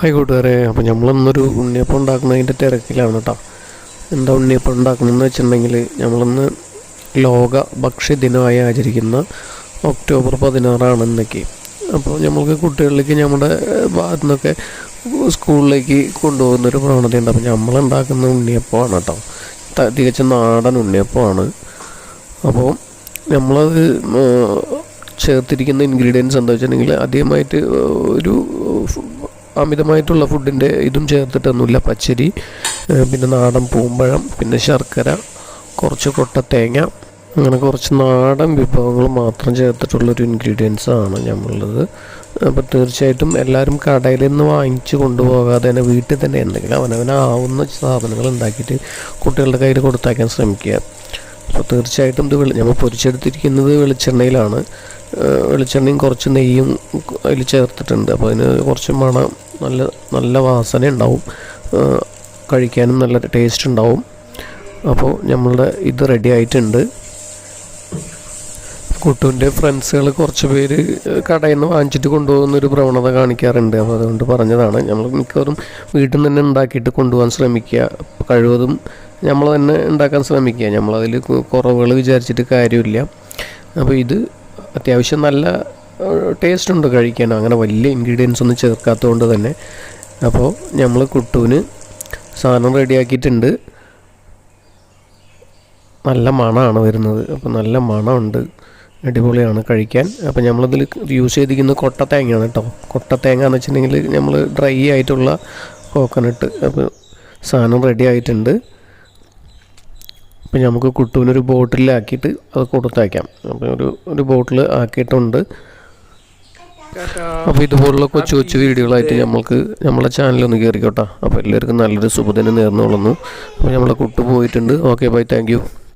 Hi കൂട്ടുകാരെ അപ്പോൾ നമ്മളിന്നൊരു ഉണ്ണിയപ്പം ഉണ്ടാക്കുന്നതിന്റെ തിരക്കിലാണ് കേട്ടോ എന്താ ഉണ്ണിയപ്പം ഉണ്ടാക്കുന്നതെന്ന് വെച്ചിട്ടുണ്ടെങ്കിൽ നമ്മളിന്ന് ലോക ഭക്ഷ്യ ദിനമായി ആചരിക്കുന്ന ഒക്ടോബർ പതിനാറാണ് ഇന്നേക്ക്. അപ്പോൾ നമ്മൾക്ക് കുട്ടികളിലേക്ക് നമ്മുടെ ഭാഗത്തു നിന്നൊക്കെ സ്കൂളിലേക്ക് കൊണ്ടുപോകുന്നൊരു പ്രവണതയുണ്ട്. അപ്പോൾ നമ്മളുണ്ടാക്കുന്ന ഉണ്ണിയപ്പമാണ് കേട്ടോ തികച്ചും നാടൻ ഉണ്ണിയപ്പമാണ്. അപ്പോൾ നമ്മളത് ചേർത്തിരിക്കുന്ന ഇൻഗ്രീഡിയൻസ് എന്താ വെച്ചിട്ടുണ്ടെങ്കിൽ ആദ്യമായിട്ട് ഒരു അമിതമായിട്ടുള്ള ഫുഡിന്റെ ഇതും ചേർത്തിട്ടൊന്നുമില്ല. പച്ചരി പിന്നെ നാടൻ പൂമ്പഴം പിന്നെ ശർക്കര കുറച്ച് കൊട്ട തേങ്ങ അങ്ങനെ കുറച്ച് നാടൻ വിഭവങ്ങൾ മാത്രം ചേർത്തിട്ടുള്ളൊരു ഇൻഗ്രീഡിയൻസ് ആണ് നമ്മളുള്ളത് അപ്പോൾ തീർച്ചയായിട്ടും എല്ലാവരും കടയിൽ നിന്ന് വാങ്ങിച്ച് കൊണ്ടുപോകാതെ തന്നെ വീട്ടിൽ തന്നെ എന്തെങ്കിലും അവനവനാവുന്ന സാധനങ്ങൾ ഉണ്ടാക്കിയിട്ട് കുട്ടികളുടെ കയ്യിൽ കൊടുത്തയക്കാൻ ശ്രമിക്കുക. അപ്പോൾ തീർച്ചയായിട്ടും ഇത് നമ്മൾ പൊരിച്ചെടുത്തിരിക്കുന്നത് വെളിച്ചെണ്ണയിലാണ്. വെളിച്ചെണ്ണയും കുറച്ച് നെയ്യും അതിൽ ചേർത്തിട്ടുണ്ട്. അപ്പോൾ അതിന് കുറച്ച് മണം നല്ല നല്ല വാസന ഉണ്ടാവും. കഴിക്കാനും നല്ല ടേസ്റ്റ് ഉണ്ടാവും. അപ്പോൾ നമ്മളുടെ ഇത് റെഡി ആയിട്ടുണ്ട്. കുട്ടുവിന്റെ ഫ്രണ്ട്സുകൾ കുറച്ച് പേര് കടയിൽ നിന്ന് വാങ്ങിച്ചിട്ട് കൊണ്ടുപോകുന്നൊരു പ്രവണത കാണിക്കാറുണ്ട്. അപ്പോൾ അതുകൊണ്ട് പറഞ്ഞതാണ് നമ്മൾ മിക്കവാറും വീട്ടിൽ നിന്ന് തന്നെ ഉണ്ടാക്കിയിട്ട് കൊണ്ടുപോകാൻ ശ്രമിക്കുക. കഴിവതും നമ്മൾ തന്നെ ഉണ്ടാക്കാൻ ശ്രമിക്കുക. നമ്മളതിൽ കുറവുകൾ വിചാരിച്ചിട്ട് കാര്യമില്ല. അപ്പോൾ ഇത് അത്യാവശ്യം നല്ല ടേസ്റ്റ് ഉണ്ട് കഴിക്കാൻ. അങ്ങനെ വലിയ ഇൻഗ്രീഡിയൻസ് ഒന്നും ചേർക്കാത്തതുകൊണ്ട് തന്നെ. അപ്പോൾ നമ്മൾ കുട്ടുവിന് സാധനം റെഡിയാക്കിയിട്ടുണ്ട് നല്ല മണമാണ് വരുന്നത്. അപ്പോൾ നല്ല മണമുണ്ട്. അടിപൊളിയാണ് കഴിക്കാൻ. അപ്പോൾ നമ്മളിതിൽ യൂസ് ചെയ്തിരിക്കുന്നത് കൊട്ട തേങ്ങയാണ് കേട്ടോ കൊട്ട തേങ്ങ എന്ന് വെച്ചിട്ടുണ്ടെങ്കിൽ നമ്മൾ ഡ്രൈ ആയിട്ടുള്ള കോക്കനട്ട് അപ്പോൾ സാധനം റെഡി ആയിട്ടുണ്ട്. അപ്പോൾ നമുക്ക് കുട്ടുവിനൊരു ബോട്ടിലാക്കിയിട്ട് അത് കൊടുത്തയക്കാം. അപ്പോൾ ഒരു ഒരു ബോട്ടിൽ ആക്കിയിട്ടുണ്ട്. അപ്പോൾ ഇതുപോലുള്ള കൊച്ചു കൊച്ചു വീഡിയോകളായിട്ട് നമ്മൾക്ക് നമ്മളെ ചാനലൊന്ന് കയറിക്കോട്ടെ. അപ്പോൾ എല്ലാവർക്കും നല്ലൊരു ശുഭദിനം നേർന്നോളുന്നു അപ്പോൾ നമ്മളെ കുട്ടു പോയിട്ടുണ്ട്. Okay bye. Thank you.